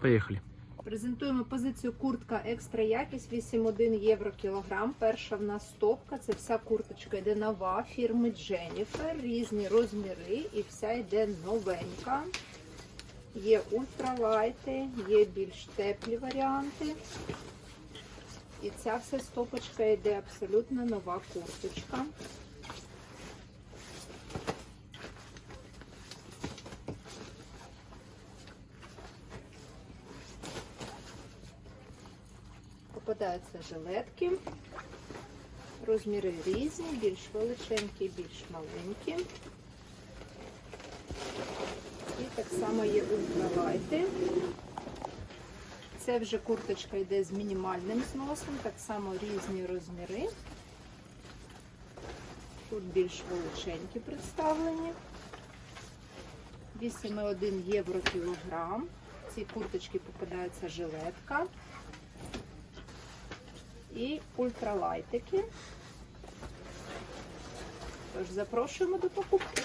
Поїхали. Презентуємо позицію куртка екстра якість 8,1 євро кілограм. Перша в нас стопка. Це вся курточка йде нова фірми Дженніфер, різні розміри і вся йде новенька. Є ультралайти, є більш теплі варіанти. І ця вся стопочка йде абсолютно нова курточка. Попадаються жилетки. Розміри різні, більш величенькі, більш маленькі. І так само є ультралайти. Це вже курточка йде з мінімальним зносом, так само різні розміри. Тут більш величенькі представлені. 8,1 євро кілограм. Ці курточки попадається жилетка і ультралайтики. Тож запрошуємо до покупки.